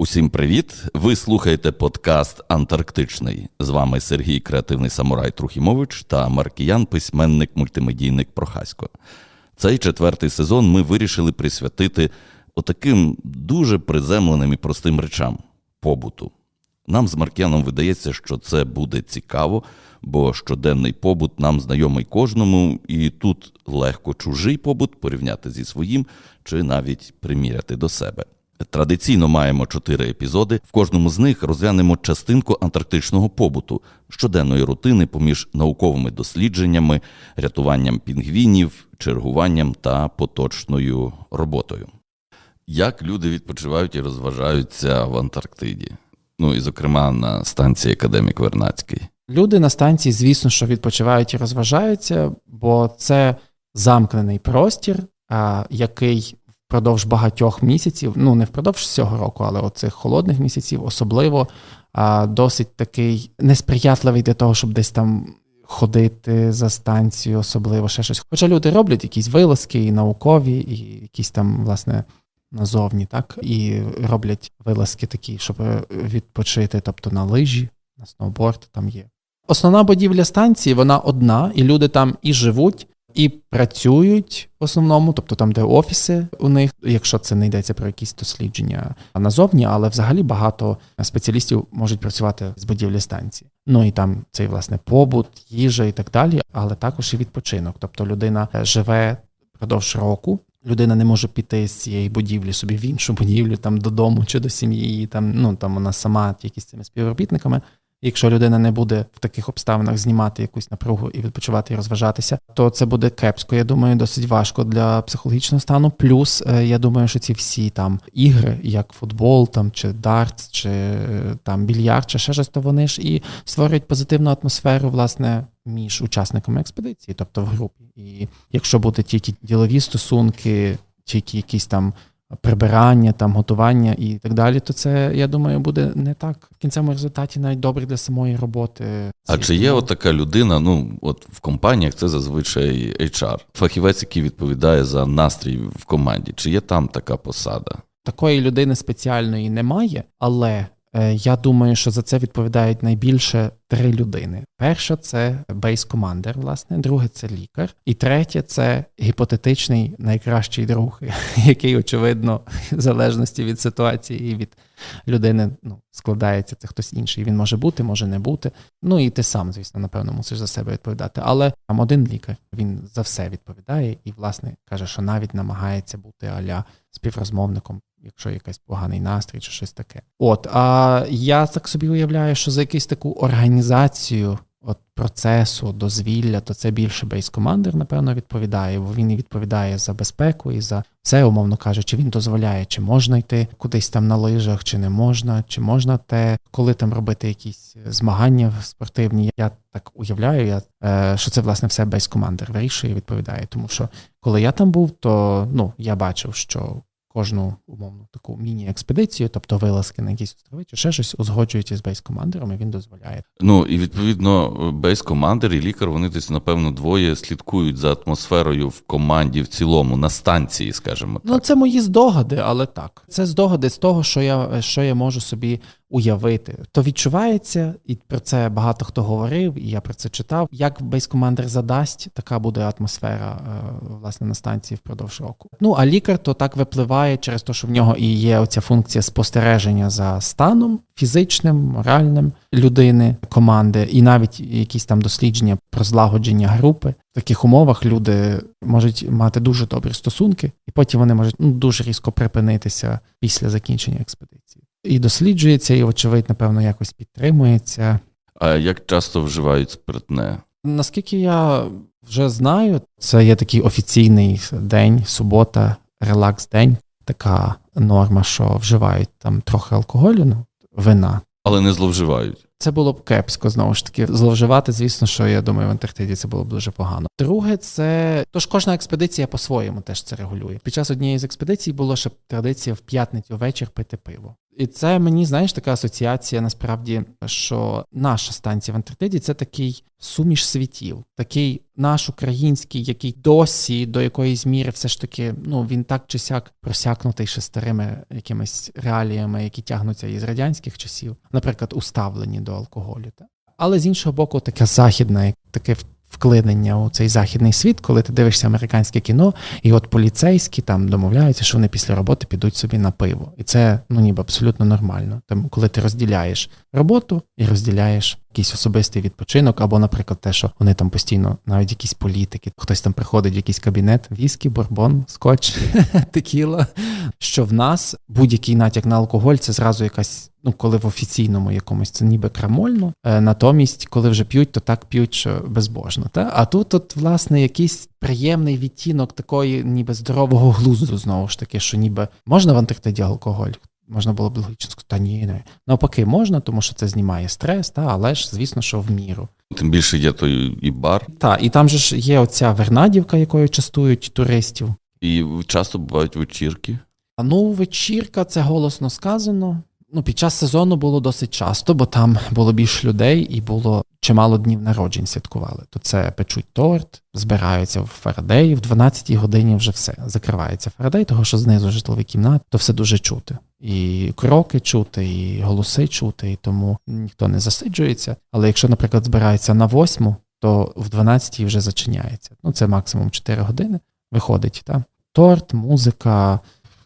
Усім привіт! Ви слухаєте подкаст Антарктичний. З вами Сергій Креативний Самурай Трухімович та Маркіян, письменник, мультимедійник Прохасько. Цей четвертий сезон ми вирішили присвятити отаким дуже приземленим і простим речам побуту. Нам з Маркіяном видається, що це буде цікаво, бо щоденний побут нам знайомий кожному, і тут легко чужий побут порівняти зі своїм чи навіть приміряти до себе. Традиційно маємо чотири епізоди. В кожному з них розглянемо частинку антарктичного побуту, щоденної рутини поміж науковими дослідженнями, рятуванням пінгвінів, чергуванням та поточною роботою. Як люди відпочивають і розважаються в Антарктиді? Ну і зокрема на станції Академік Вернацький. Люди на станції, звісно, що відпочивають і розважаються, бо це замкнений простір, який впродовж багатьох місяців, ну не впродовж всього року, але оцих холодних місяців, особливо а, досить такий несприятливий для того, щоб десь там ходити за станцію, особливо ще щось. Хоча люди роблять якісь вилазки і наукові, і якісь там, власне, назовні, так, і роблять вилазки такі, щоб е, відпочити, тобто на лижі, на сноуборд там є. Основна будівля станції вона одна, і люди там і живуть, і працюють в основному, тобто там, де офіси у них, якщо це не йдеться про якісь дослідження назовні, але взагалі багато спеціалістів можуть працювати з будівлі станції. Ну і там цей власне побут, їжа і так далі, але також і відпочинок. Тобто людина живе впродовж року. Людина не може піти з цієї будівлі собі в іншу будівлю, там додому чи до сім'ї, там ну там вона сама тільки з цими співробітниками. Якщо людина не буде в таких обставинах знімати якусь напругу і відпочивати і розважатися, то це буде кепсько. Я думаю, досить важко для психологічного стану. Плюс е, я думаю, що ці всі там ігри, як футбол, там чи дартс, чи е, там більярд, чи ще щось, то вони ж і створюють позитивну атмосферу, власне, між учасниками експедиції, тобто в групі. І якщо буде тільки ділові стосунки, тільки якісь там прибирання, там готування і так далі, то це, я думаю, буде не так в кінцевому результаті навіть добре для самої роботи. А чи є от така людина? Ну от в компаніях це зазвичай HR, фахівець, який відповідає за настрій в команді. Чи є там така посада? Такої людини спеціальної немає, але я думаю, що за це відповідають найбільше три людини. Перша це бейс-командер, власне, друге це лікар, і третє це гіпотетичний найкращий друг, який, очевидно, в залежності від ситуації і від людини ну, складається це хтось інший. Він може бути, може не бути. Ну і ти сам, звісно, напевно, мусиш за себе відповідати. Але там один лікар він за все відповідає і, власне, каже, що навіть намагається бути аля співрозмовником. Якщо якийсь поганий настрій чи щось таке. От, а я так собі уявляю, що за якусь таку організацію от процесу дозвілля, то це більше бейс-командир, напевно, відповідає, бо він і відповідає за безпеку і за все, умовно кажучи, він дозволяє, чи можна йти кудись там на лижах, чи не можна, чи можна те, коли там робити якісь змагання спортивні. Я так уявляю, я, е, що це власне все бейс-командир вирішує і відповідає. Тому що коли я там був, то ну я бачив, що кожну умовну таку міні-експедицію, тобто вилазки на якісь острови, чи ще щось узгоджують із бейс-командером, і він дозволяє. Ну і відповідно, бейс-командер і лікар, вони десь, напевно, двоє слідкують за атмосферою в команді в цілому, на станції, скажімо так. Ну, це мої здогади, але так. Це здогади з того, що я, що я можу собі уявити. То відчувається, і про це багато хто говорив, і я про це читав. Як бейс-командер задасть, така буде атмосфера е, власне на станції впродовж року. Ну а лікар то так випливає через те, що в нього і є оця функція спостереження за станом фізичним, моральним людини, команди, і навіть якісь там дослідження про злагодження групи. В таких умовах люди можуть мати дуже добрі стосунки, і потім вони можуть ну, дуже різко припинитися після закінчення експедиції. І досліджується, і, очевидь, напевно, якось підтримується. А як часто вживають спиртне? Наскільки я вже знаю, це є такий офіційний день, субота, релакс-день, така норма, що вживають там трохи алкоголю, ну, вина. Але не зловживають. Це було б кепсько знову ж таки. Зловживати, звісно, що я думаю, в Антарктиді це було б дуже погано. Друге, це тож кожна експедиція по-своєму теж це регулює. Під час однієї з експедицій було ще традиція в п'ятницю вечір пити пиво. І це мені, знаєш, така асоціація насправді, що наша станція в Антарктиді це такий суміш світів, такий наш український, який досі до якоїсь міри все ж таки, ну він так чи сяк просякнутий ще старими якимись реаліями, які тягнуться із радянських часів, наприклад, уставлені до алкоголю. Але з іншого боку, таке західне, таке вклинення у цей західний світ, коли ти дивишся американське кіно, і от поліцейські там домовляються, що вони після роботи підуть собі на пиво. І це ну ніби абсолютно нормально. Там, коли ти розділяєш роботу і розділяєш якийсь особистий відпочинок, або, наприклад, те, що вони там постійно, навіть якісь політики, хтось там приходить в якийсь кабінет, віскі, бурбон, скотч, текіла. Що в нас будь-який натяк на алкоголь це зразу якась. Ну, коли в офіційному якомусь це ніби крамольно, е, натомість, коли вже п'ють, то так п'ють, що безбожно. Та? А тут, от, власне, якийсь приємний відтінок такої, ніби здорового глузду, знову ж таки, що ніби можна в Антарктиді алкоголь? Можна було б логічно сказати, та ні, не. Навпаки, можна, тому що це знімає стрес, та, але ж, звісно, що в міру. Тим більше є той і бар, Та, і там же ж є оця вернадівка, якою частують туристів. і часто бувають вечірки. А ну, вечірка, це голосно сказано. Ну, під час сезону було досить часто, бо там було більше людей і було чимало днів народжень святкували. То це печуть торт, збираються в Фарадеї, в 12-й годині вже все. Закривається Фарадей, того що знизу житловий кімнат, то все дуже чути. І кроки чути, і голоси чути, і тому ніхто не засиджується. Але якщо, наприклад, збирається на восьму, то в 12-й вже зачиняється. Ну, це максимум 4 години. Виходить, так? Торт, музика,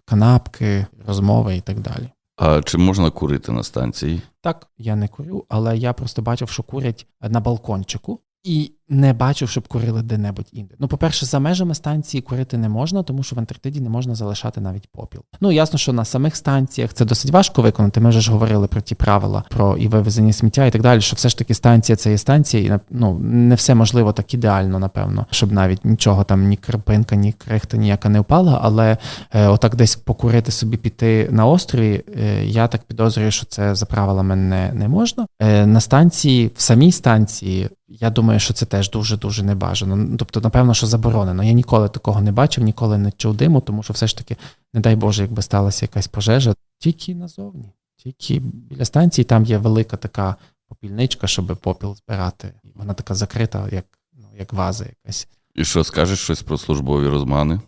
канапки, розмови і так далі. А чи можна курити на станції? Так, я не курю, але я просто бачив, що курять на балкончику, і не бачив, щоб курили де-небудь інде. Ну, по-перше, за межами станції курити не можна, тому що в Антарктиді не можна залишати навіть попіл. Ну, ясно, що на самих станціях це досить важко виконати. Ми вже ж говорили про ті правила про і вивезення сміття і так далі, що все ж таки станція це є станція, і ну, не все можливо так ідеально, напевно, щоб навіть нічого там, ні крапинка, ні крихта ніяка не впала. Але е, отак десь покурити собі піти на острові, е, я так підозрюю, що це за правилами не, не можна. Е, на станції, в самій станції. Я думаю, що це теж дуже дуже небажано. Ну, Тобто, напевно, що заборонено. Я ніколи такого не бачив, ніколи не чув диму, тому що все ж таки, не дай Боже, якби сталася якась пожежа, тільки назовні, тільки біля станції там є велика така попільничка, щоб попіл збирати. Вона така закрита, як, ну, як ваза якась. І що скажеш щось про службові розмани?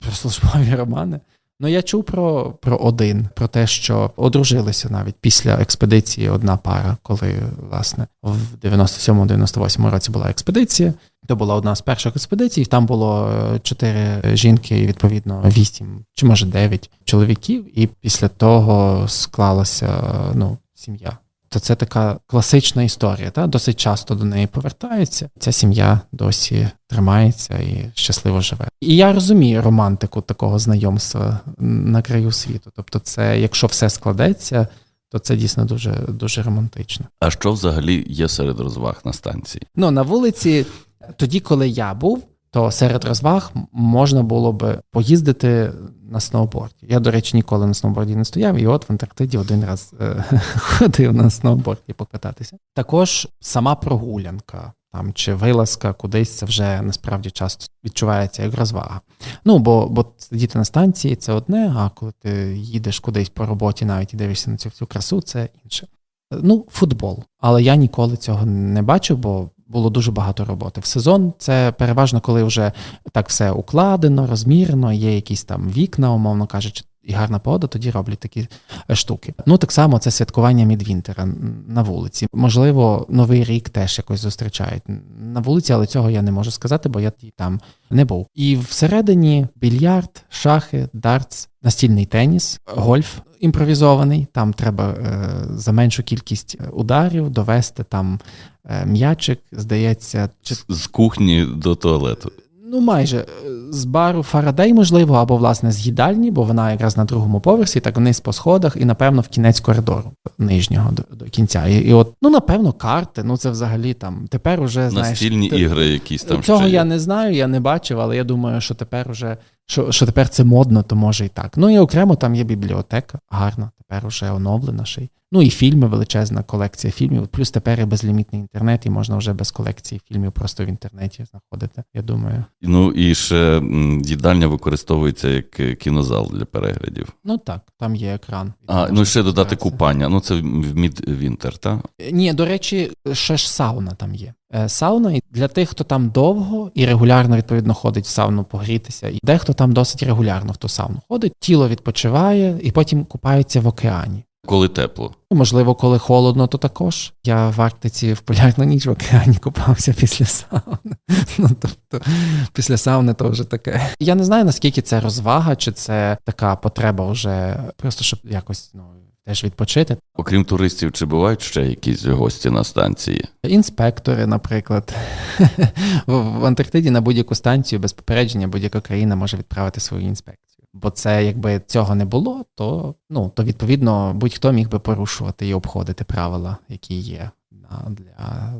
Про службові романи. Ну, я чув про, про один, про те, що одружилися навіть після експедиції одна пара, коли, власне, в 97-98 році була експедиція. То була одна з перших експедицій, там було е, чотири жінки, і відповідно вісім чи може дев'ять чоловіків, і після того склалася ну, сім'я. То це така класична історія, та досить часто до неї повертаються. Ця сім'я досі тримається і щасливо живе. І я розумію романтику такого знайомства на краю світу. Тобто, це якщо все складеться, то це дійсно дуже дуже романтично. А що взагалі є серед розваг на станції? Ну на вулиці, тоді, коли я був, то серед розваг можна було би поїздити на сноуборді. Я, до речі, ніколи на сноуборді не стояв, і от в Антарктиді один раз е, ходив на сноуборді покататися. Також сама прогулянка там чи вилазка кудись це вже насправді часто відчувається як розвага. Ну бо бо сидіти на станції це одне, а коли ти їдеш кудись по роботі, навіть і дивишся на цю всю красу, це інше. Ну, футбол. Але я ніколи цього не бачив, бо було дуже багато роботи. В сезон це переважно, коли вже так все укладено, розмірено, є якісь там вікна, умовно кажучи, і гарна погода, тоді роблять такі штуки. Ну так само це святкування Мідвінтера на вулиці. Можливо, новий рік теж якось зустрічають на вулиці, але цього я не можу сказати, бо я там не був. І всередині більярд, шахи, дартс, настільний теніс, гольф імпровізований. Там треба е, за меншу кількість ударів довести там е, м'ячик, здається, чи З кухні до туалету. Ну, майже е, з бару Фарадей, можливо, або власне з їдальні, бо вона якраз на другому поверсі, так вниз по сходах, і напевно в кінець коридору нижнього до, до кінця. І, і от, ну напевно, карти. Ну це взагалі там тепер уже знаєш. Настільні ти- ігри якісь там Цього ще я не знаю, я не бачив, але я думаю, що тепер уже що, що тепер це модно, то може і так. Ну і окремо там є бібліотека, гарна, тепер уже оновлена ще й. Ну і фільми, величезна колекція фільмів. Плюс тепер і безлімітний інтернет, і можна вже без колекції фільмів просто в інтернеті знаходити. Я думаю. Ну і ще їдальня використовується як е, кінозал для переглядів. Ну так, там є екран. А, ну ще додати купання. Ну це в мідвінтер, так? Ні, до речі, ще ж сауна там є. Е, Сауна і для тих, хто там довго і регулярно відповідно ходить в сауну погрітися, і дехто там досить регулярно в ту сауну ходить, тіло відпочиває і потім купається в океані. Коли тепло. Можливо, коли холодно, то також. Я в Арктиці в полярну ніч в океані купався після сауни. Ну тобто, після сауни то вже таке. Я не знаю наскільки це розвага, чи це така потреба вже просто щоб якось ну теж відпочити. Окрім туристів, чи бувають ще якісь гості на станції? Інспектори, наприклад, в Антарктиді на будь-яку станцію без попередження будь-яка країна може відправити свою інспекцію. Бо це якби цього не було, то ну то відповідно будь-хто міг би порушувати і обходити правила, які є для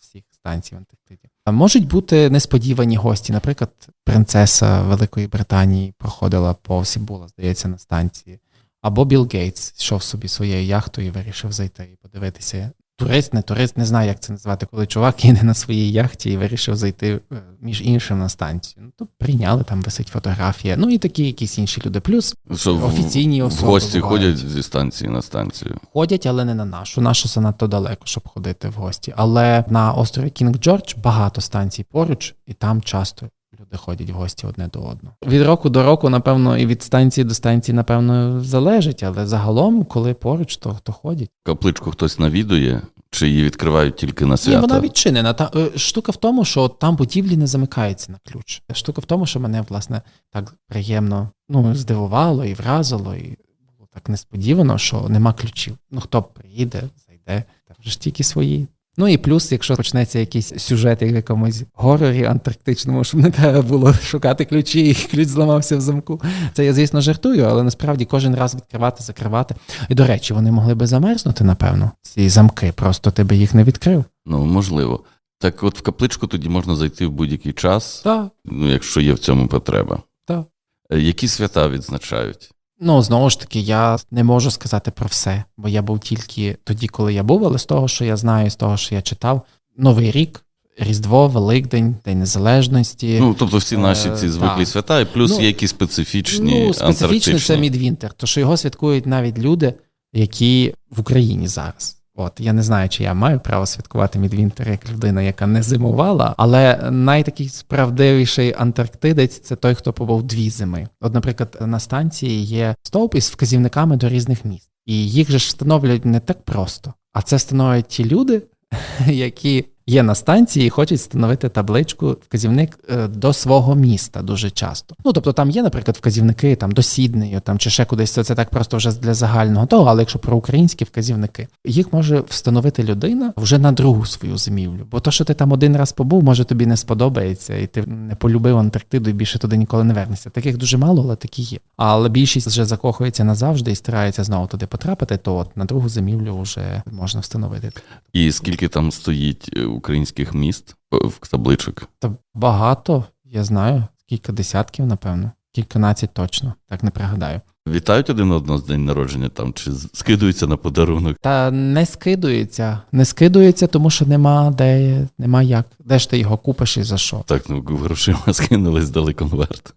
всіх станцій в Антарктиді. Можуть бути несподівані гості. Наприклад, принцеса Великої Британії проходила повз і була, здається, на станції. Або Білл Гейтс йшов собі своєю яхтою і вирішив зайти і подивитися. Турист, не турист, не знаю, як це назвати, коли чувак їде на своїй яхті і вирішив зайти е, між іншим на станцію. Ну, то прийняли, там висить фотографія. Ну і такі якісь інші люди. Плюс Що в- Офіційні в особи гості бувають. ходять зі станції на станцію. ходять, але не на нашу. Наша занадто далеко, щоб ходити в гості. Але на острові Кінг Джордж багато станцій поруч, і там часто люди ходять в гості одне до одного. Від року до року, напевно, і від станції до станції, напевно, залежить, але загалом, коли поруч, то, то ходять. Капличку хтось навідує, чи її відкривають тільки на Ні, вона відчинена. Та е, штука в тому, що там будівлі не замикаються на ключ. Штука в тому, що мене власне так приємно ну, здивувало і вразило, і було так несподівано, що нема ключів. Ну хто приїде, зайде, там вже ж тільки свої. Ну і плюс, якщо почнеться якийсь сюжет як в якомусь горорі антарктичному, щоб не треба було шукати ключі, і ключ зламався в замку. Це я, звісно, жартую, але насправді кожен раз відкривати, закривати. І до речі, вони могли би замерзнути, напевно, ці замки, просто ти би їх не відкрив. Ну, можливо. Так от в капличку тоді можна зайти в будь-який час, Так, ну, якщо є в цьому потреба. так. Е, Які свята відзначають? Ну, знову ж таки, я не можу сказати про все, бо я був тільки тоді, коли я був, але з того, що я знаю, з того, що я читав, Новий рік, Різдво, Великдень, День Незалежності. Ну, тобто всі наші Е, ці звиклі свята, і плюс Ну, є якісь специфічні ну, специфічно це Мідвінтер, то що його святкують навіть люди, які в Україні зараз. От я не знаю, чи я маю право святкувати Мідвінтер як людина, яка не зимувала, але найтакий справдивіший антарктидець це той, хто побув дві зими. От, наприклад, на станції є стовп із вказівниками до різних міст, і їх же ж встановлюють не так просто, а це встановлюють ті люди, які є на станції і хочуть встановити табличку вказівник е, до свого міста дуже часто. Ну тобто там є, наприклад, вказівники там до Сіднею, там чи ще кудись. Це, так просто вже для загального того. Але якщо про українські вказівники, їх може встановити людина вже на другу свою зимівлю. Бо то, що ти там один раз побув, може тобі не сподобається, і ти не полюбив Антарктиду і більше туди ніколи не вернешся. Таких дуже мало, але такі є. Але більшість вже закохується назавжди і старається знову туди потрапити, то от на другу зимівлю вже можна встановити. І скільки там стоїть е, українських міст е, в табличок? Та багато, я знаю, кілька десятків, напевно, кільканадцять точно, так не пригадаю. Вітають один одного з день народження там, чи скидуються на подарунок? Та не скидується, не скидується, тому що нема де, нема як. Де ж ти його купиш і за що? Так, ну грошима скинули, здали конверт.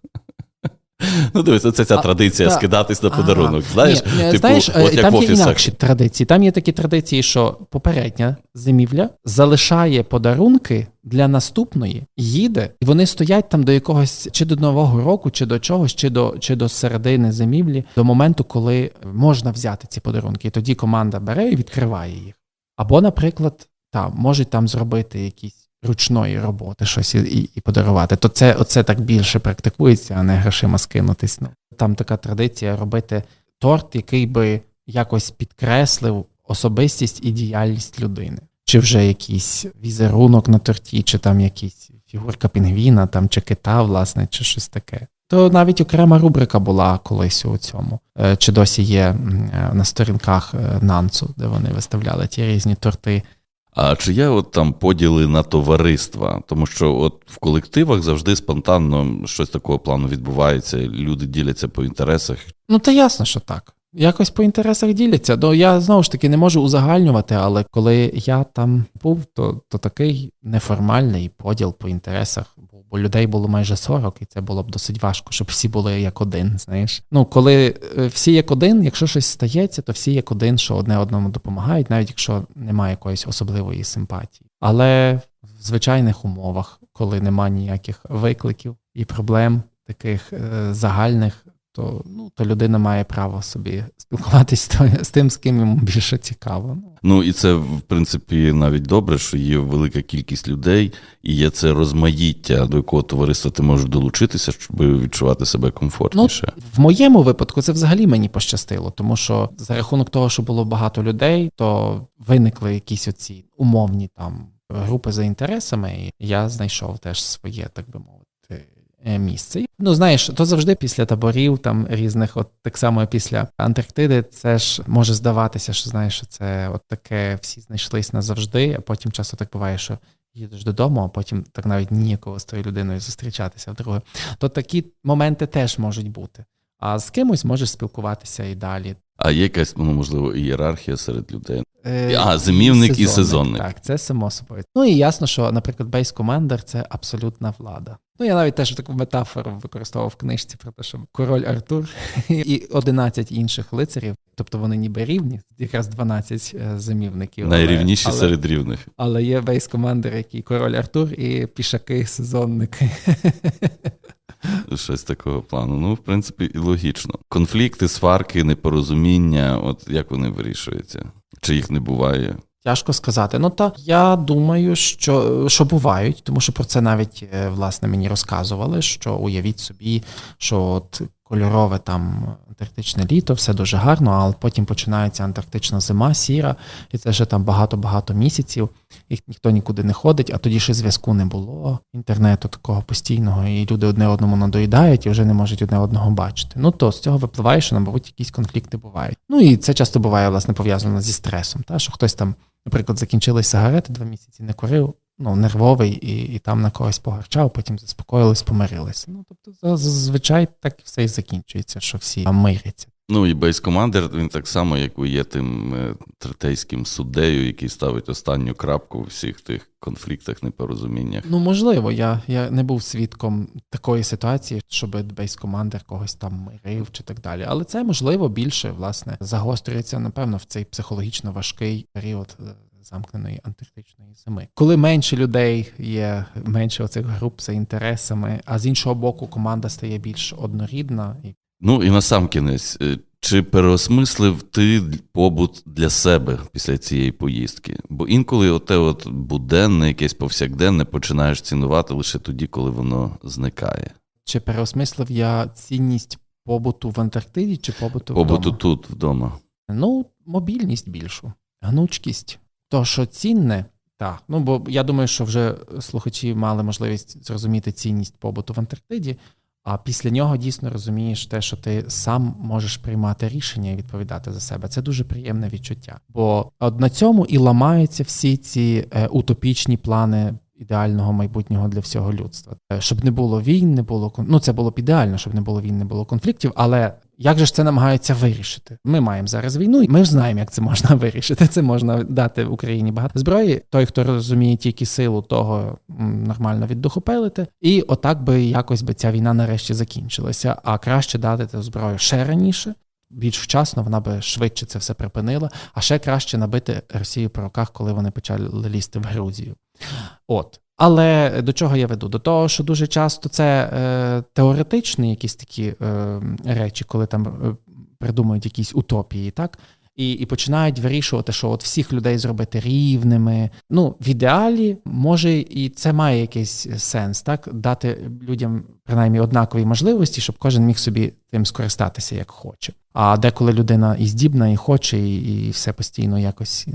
Ну, дивись, це ця А, традиція та- скидатись на Ага. подарунок. Знаєш, Ні, ні, типу, знаєш, от е, як там в є інакші традиції. Там є такі традиції, що попередня зимівля залишає подарунки для наступної, їде, і вони стоять там до якогось чи до нового року, чи до чогось, чи до чи до середини зимівлі, до моменту, коли можна взяти ці подарунки. І тоді команда бере і відкриває їх. Або, наприклад, там можуть там зробити якісь ручної роботи, щось і, і, і подарувати. То це оце так більше практикується, а не грошима скинутись. Ну там така традиція робити торт, який би якось підкреслив особистість і діяльність людини. Чи вже якийсь візерунок на торті, чи там якийсь фігурка пінгвіна, там чи кита, власне, чи щось таке. То навіть окрема рубрика була колись у цьому, Е, чи досі є е, на сторінках е, Нансу, де вони виставляли ті різні торти. А чи є от там поділи на товариства? Тому що от в колективах завжди спонтанно щось такого плану відбувається, люди діляться по інтересах. Ну, та ясно, що так. Якось по інтересах діляться. Ну, я знову ж таки не можу узагальнювати, але коли я там був, то, то такий неформальний поділ по інтересах був. Бо людей було майже 40, і це було б досить важко, щоб всі були як один. Знаєш, ну коли е, всі як один, якщо щось стається, то всі як один, що одне одному допомагають, навіть якщо немає якоїсь особливої симпатії. Але в звичайних умовах, коли немає ніяких викликів і проблем таких е, загальних, то, ну, то людина має право собі спілкуватись то- з тим, з ким йому більше цікаво. Ну, Ну і це в принципі навіть добре, що є велика кількість людей, і є це розмаїття, до якого товариства ти можеш долучитися, щоб відчувати себе комфортніше. В моєму випадку це взагалі мені пощастило, тому що за рахунок того, що було багато людей, то виникли якісь оці умовні там групи за інтересами, і я знайшов теж своє, так би мовити. Е, Місце. Ну, знаєш, то завжди після таборів, там різних, от так само після Антарктиди, це ж може здаватися, що знаєш, що це от таке всі знайшлись назавжди, а потім часто так буває, що їдеш додому, а потім так навіть ніякого з тою людиною зустрічатися вдруге. То такі моменти теж можуть бути. А з кимось можеш спілкуватися і далі. А є якась, ну, можливо, ієрархія серед людей. Е, А, зимівник і сезонник. Так, це само собою. Ну і ясно, що, наприклад, бейс командер це абсолютна влада. Ну, я навіть теж таку метафору використовував в книжці про те, що король Артур і 11 інших лицарів, тобто вони ніби рівні, якраз 12 е, зимівників. Найрівніші але, серед рівних. Але є бейс командер, який король Артур і пішаки, сезонники. Щось такого плану. Ну, в принципі, і логічно. Конфлікти, сварки, непорозуміння, от як вони вирішуються? Чи їх не буває? Тяжко сказати. Ну та я думаю, що, що бувають, тому що про це навіть е, власне мені розказували. Що уявіть собі, що от кольорове там антарктичне літо, все дуже гарно, але потім починається антарктична зима, сіра, і це вже там багато-багато місяців. Їх ніхто нікуди не ходить, а тоді ще зв'язку не було, інтернету такого постійного, і люди одне одному надоїдають і вже не можуть одне одного бачити. Ну то з цього випливає, що, мабуть, якісь конфлікти бувають. Ну і це часто буває, власне, пов'язано зі стресом. Та, що хтось там, наприклад, закінчились сигарети, два місяці не курив, ну, нервовий, і, і там на когось погарчав, потім заспокоїлись, помирилися. Ну, тобто, зазвичай так все і закінчується, що всі миряться. Ну і бейс-командер, він так само, як є тим е, третейським суддею, який ставить останню крапку у всіх тих конфліктах, непорозуміннях. Ну, можливо, я, я не був свідком такої ситуації, щоб бейс-командер когось там мирив чи так далі. Але це можливо більше власне загострюється, напевно, в цей психологічно важкий період. Замкненої антарктичної зими, коли менше людей є, менше оцих груп за інтересами, а з іншого боку, команда стає більш однорідна Ну і на сам кінець, е, чи переосмислив ти побут для себе після цієї поїздки? Бо інколи оте от буденне, якесь повсякденне починаєш цінувати лише тоді, коли воно зникає. чи переосмислив я цінність побуту в Антарктиді чи побуту Побуту вдома? тут, вдома. Ну, мобільність більшу, гнучкість. То, що цінне, так. Ну, бо я думаю, що вже слухачі мали можливість зрозуміти цінність побуту в Антарктиді, а після нього дійсно розумієш те, що ти сам можеш приймати рішення і відповідати за себе. Це дуже приємне відчуття. Бо на цьому і ламаються всі ці е, утопічні плани. Ідеального майбутнього для всього людства, Е, щоб не було війн, не було ну це було б ідеально, щоб не було війн, не було конфліктів. Але як же ж це намагаються вирішити? Ми маємо зараз війну, і ми знаємо, як це можна вирішити. Це можна дати Україні багато зброї. Той, хто розуміє тільки силу того, нормально віддухопелити, і отак би якось би ця війна нарешті закінчилася. А краще дати ту зброю ще раніше. Більш вчасно вона би швидше це все припинила, а ще краще набити Росію по руках, коли вони почали лізти в Грузію. От. Але до чого я веду? До того, що дуже часто це е, теоретичні якісь такі е, речі, коли там е, придумують якісь утопії, так? І, і починають вирішувати, що от всіх людей зробити рівними. Ну, в ідеалі, може, і це має якийсь сенс, так? Dати людям принаймні однакові можливості, щоб кожен міг собі тим скористатися як хоче. А деколи людина і здібна, і хоче, і, і все постійно якось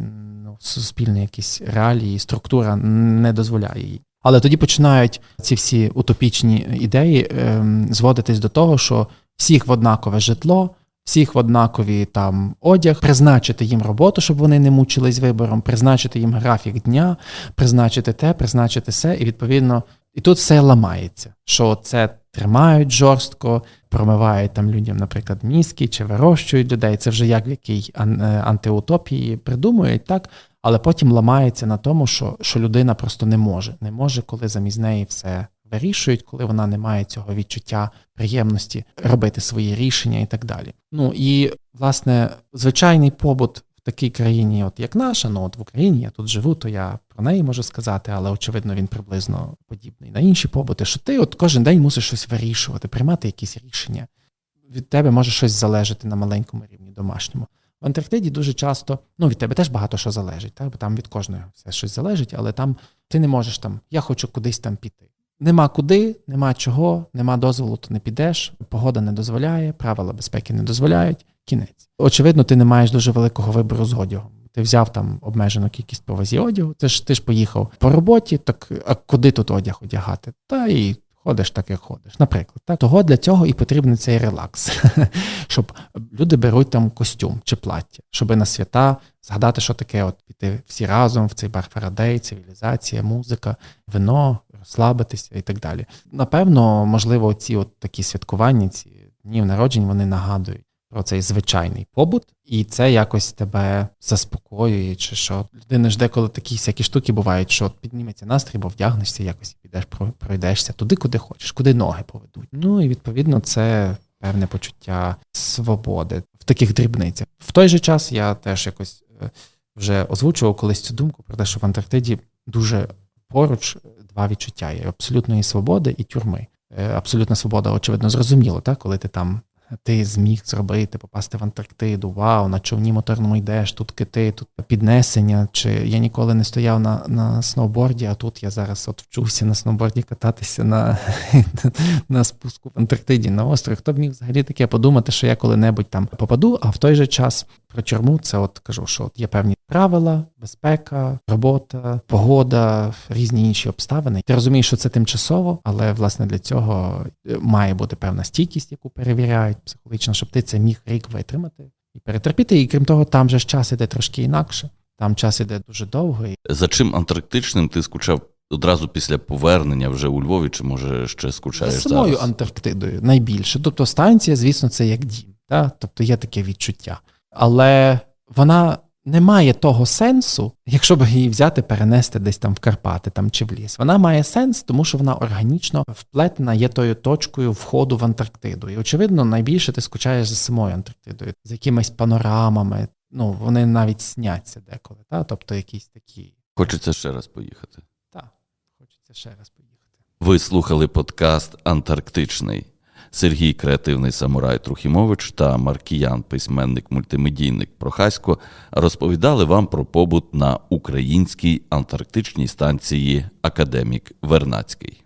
ну, суспільні якісь реалії, структура не дозволяє їй. Але тоді починають ці всі утопічні ідеї ем, зводитись до того, що всіх в однакове житло, всіх в однакові там одяг, призначити їм роботу, щоб вони не мучились вибором, призначити їм графік дня, призначити те, призначити все, і відповідно, і тут все ламається. Що це тримають жорстко, промивають там людям, наприклад, мізки чи вирощують людей. Це вже як в якій е, антиутопії придумують, так. Але потім ламається на тому, що, що людина просто не може. Не може, коли замість неї все вирішують, коли вона не має цього відчуття приємності робити свої рішення і так далі. Ну і власне звичайний побут в такій країні, от як наша, ну от в Україні я тут живу, то я про неї можу сказати, але очевидно він приблизно подібний на інші побути. Що ти от кожен день мусиш щось вирішувати, приймати якісь рішення. Від тебе може щось залежати на маленькому рівні домашньому. В Антарктиді дуже часто, ну від тебе теж багато що залежить, так? бо там від кожного все щось залежить, але там ти не можеш там, я хочу кудись там піти. Нема куди, нема чого, нема дозволу, то не підеш, погода не дозволяє, правила безпеки не дозволяють, кінець. Очевидно, ти не маєш дуже великого вибору з одягом. Ти взяв там обмежену кількість по одягу, ти ж ти ж поїхав по роботі, так а куди тут одяг одягати? Та і ходиш так, як ходиш. Наприклад, так того для цього і потрібен цей релакс, щоб люди беруть там костюм чи плаття, щоб на свята згадати, що таке, от піти всі разом в цей бар Фарадей, цивілізація, музика, вино, розслабитися і так далі. Напевно, можливо, ці от такі святкування, ці днів народжень, вони нагадують про цей звичайний побут, і це якось тебе заспокоює, чи що людина ж деколи такі всякі штуки бувають, що підніметься настрій, бо вдягнешся, якось підеш, пройдешся туди, куди хочеш, куди ноги поведуть. Ну і відповідно це певне почуття свободи в таких дрібницях. В той же час я теж якось е, вже озвучував колись цю думку про те, що в Антарктиді дуже поруч два відчуття є абсолютної свободи і тюрми. Е, Абсолютна свобода, очевидно, зрозуміло, так, коли ти там. Ти зміг зробити, попасти в Антарктиду, вау, на човні моторному йдеш, тут кити, тут піднесення. Чи я ніколи не стояв на, на сноуборді, а тут я зараз от вчувся на сноуборді кататися на, на спуску в Антарктиді на острові. Хто б міг взагалі таке подумати, що я коли-небудь там попаду, а в той же час про тюрму це от кажу, що от є певні правила, безпека, робота, погода, різні інші обставини. Ти розумієш, що це тимчасово, але власне для цього е, має бути певна стійкість, яку перевіряють психологічно, щоб ти це міг рік витримати і перетерпіти. І крім того, там же ж час іде трошки інакше. Там час іде дуже довго, За чим антарктичним ти скучав одразу після повернення вже у Львові, чи може ще скучаєш за самою зараз? Антарктидою найбільше. Тобто станція, звісно, це як дім. Та? Тобто є таке відчуття. Але вона не має того сенсу, якщо б її взяти, перенести десь там в Карпати там, чи в ліс. Вона має сенс, тому що вона органічно вплетена, є тою точкою входу в Антарктиду. І, очевидно, найбільше ти скучаєш за самою Антарктидою, з якимись панорамами. Ну, вони навіть сняться деколи, та? тобто якісь такі. Хочеться ще раз поїхати. Та, хочеться ще раз поїхати. Ви слухали подкаст Антарктичний. Сергій Креативний Самурай Трухімович та Маркіян, письменник мультимедійник Прохасько, розповідали вам про побут на українській антарктичній станції Академік Вернацький.